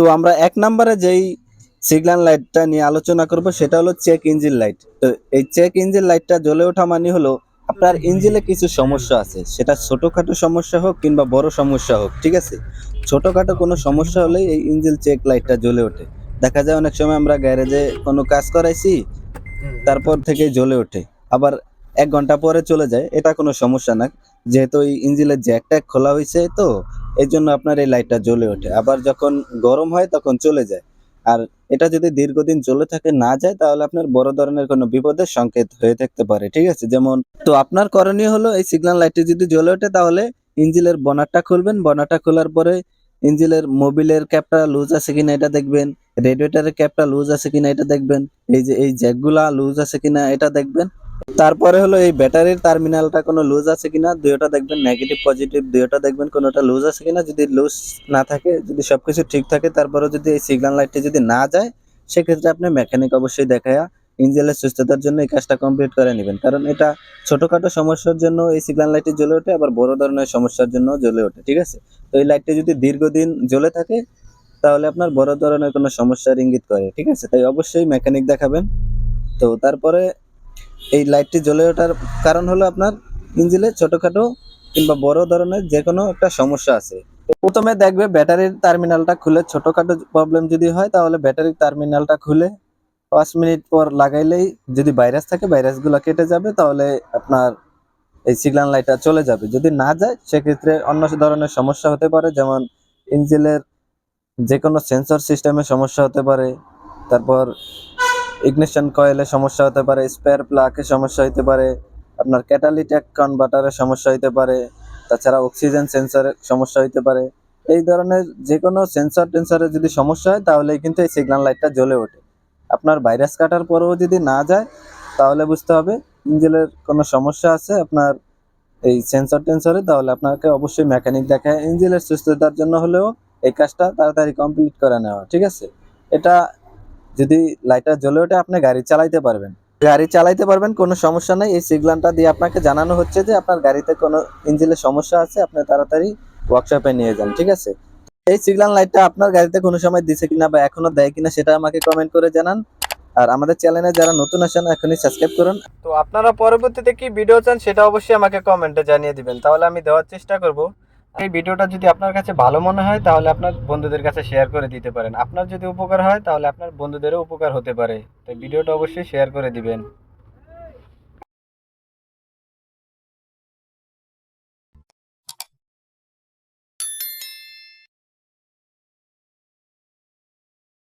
তো আমরা এক নম্বরে যেই সিগন্যাল লাইটটা নিয়ে আলোচনা করব সেটা হলো চেক ইঞ্জিন লাইট তো এই চেক ইঞ্জিন লাইটটা জ্বলে ওঠা মানে হলো আপনার ইঞ্জিনে কিছু সমস্যা আছে। সেটা ছোটখাটো সমস্যা হোক কিংবা বড় সমস্যা হোক ঠিক আছে? ছোটখাটো কোনো সমস্যা হলেই এই ইঞ্জিন চেক লাইটটা জ্বলে ওঠে। দেখা যায় অনেক সময় আমরা গ্যারেজে কোনো কাজ করাইছি তারপর থেকে জ্বলে ওঠে। আবার এক ঘণ্টা পরে চলে যায় এটা কোনো সমস্যা না। যেহেতু এই ইঞ্জিনের জ্যাক ট্যাক খোলা হয়েছে তো, এই জন্য আপনার এই লাইটটা জ্বলে ওঠে। আবার যখন গরম হয় তখন চলে যায়। আর এটা যদি দীর্ঘদিন জ্বলে থাকে, না যায়, তাহলে আপনার বড় ধরনের কোনো বিপদের সংকেত হয়ে থাকতে পারে, ঠিক আছে? যেমন, তো আপনার করণীয় হলো এই সিগন্যাল লাইটটি যদি জ্বলে ওঠে, তাহলে ইঞ্জিনের বনারটা খুলবেন। বনারটা খোলার পরে ইঞ্জিনের মোবিলের ক্যাপটা লুজ আছে কিনা এটা দেখবেন রেডিয়েটারের ক্যাপটা লুজ আছে কিনা এটা দেখবেন, এই যে এই জ্যাকগুলা লুজ আছে কিনা এটা দেখবেন। তারপরে হলো এই ব্যাটারির টার্মিনালটা কোনো লুজ আছে কিনা, দুইটা দেখবেন নেগেটিভ পজিটিভ দুইটা দেখবেন কোনোটা লুজ আছে কিনা। যদি লুজ না থাকে, যদি সবকিছু ঠিক থাকে তারপরে যদি এই সিগন্যাল লাইটটি যদি না যায়, সেক্ষেত্রে আপনি মেকানিক অবশ্যই দেখায়া ইঞ্জিনের সুস্থতার জন্য এই কাজটা কমপ্লিট করে নেবেন। কারণ এটা ছোটখাটো সমস্যার জন্য এই সিগন্যাল লাইটটি জ্বলে ওঠে, আবার বড় ধরনের সমস্যার জন্য জ্বলে ওঠে, ঠিক আছে? তো এই লাইটটি যদি দীর্ঘদিন জ্বলে থাকে, তাহলে আপনার বড় ধরনের কোনো সমস্যার ইঙ্গিত করে, ঠিক আছে? তাই অবশ্যই মেকানিক দেখাবেন। তো তারপরে এই লাইটটি জ্বলে ওঠার কারণ হলো আপনার ইঞ্জিনে ছোটখাটো কিংবা বড় ধরনের যে কোনো একটা সমস্যা আছে। প্রথমে দেখবে ব্যাটারির টার্মিনালটা খুলে ছোটখাটো প্রবলেম যদি হয়, তাহলে ব্যাটারির টার্মিনালটা খুলে পাঁচ মিনিট পর লাগাইলেই যদি ভাইরাস থাকে ভাইরাসগুলো কেটে যাবে, তাহলে আপনার এই সিগন্যাল লাইটটা চলে যাবে। যদি না যায়, সেক্ষেত্রে অন্য ধরনের সমস্যা হতে পারে, যেমন ইঞ্জিনের যে কোনো সেন্সর সিস্টেমে সমস্যা হতে পারে। তারপর ইগনিশন কয়েলে সমস্যা হতে পারে স্পেয়ার প্লাগে সমস্যা হতে পারে, আপনার ক্যাটালিটিক কনভার্টারের সমস্যা হতে পারে, তাছাড়া অক্সিজেন সেন্সরের সমস্যা হতে পারে। এই ধরনের যে কোনো সেন্সর টেন্সরের যদি সমস্যা হয় তাহলে কিন্তু এই সিগন্যাল লাইটটা জ্বলে ওঠে। আপনার ভাইরাস কাটার পরেও যদি না যায়, তাহলে বুঝতে হবে ইঞ্জিনের কোনো সমস্যা আছে, আপনার এই সেন্সর টেন্সরে তাহলে আপনাকে অবশ্যই মেকানিক দেখায়। ইঞ্জিনের সুস্থতার জন্য হলেও এই কাজটা তাড়াতাড়ি কমপ্লিট করে নেওয়া, ঠিক আছে? এটা যদি লাইটটা জ্বলে ওঠে, আপনি গাড়ি চালাইতে পারবেন। গাড়ি চালাইতে পারবেন, কোনো সমস্যা নেই। এই সিগন্যালটা দিয়ে আপনাকে জানানো হচ্ছে যে আপনার গাড়িতে কোনো ইঞ্জিনের সমস্যা আছে, আপনি তাড়াতাড়ি ওয়ার্কশপে নিয়ে যান, ঠিক আছে? এই সিগন্যাল লাইটটা আপনার গাড়িতে কোনো সময় দিছে কিনা বা এখনও দেয় কিনা, সেটা আমাকে কমেন্ট করে জানান। আর আমাদের চ্যানেলে যারা নতুন আসেন এখনই সাবস্ক্রাইব করুন। তো আপনারা পরবর্তীতে কি ভিডিও চান, সেটা অবশ্যই আমাকে কমেন্টে জানিয়ে দিবেন। তাহলে আমি দেওয়ার চেষ্টা করব। এই ভিডিওটা যদি আপনার কাছে ভালো মনে হয়, তাহলে আপনার বন্ধুদের কাছে শেয়ার করে দিতে পারেন। আপনার যদি উপকার হয়, তাহলে আপনার বন্ধুদেরও উপকার হতে পারে। তাই ভিডিওটা অবশ্যই শেয়ার করে দিবেন।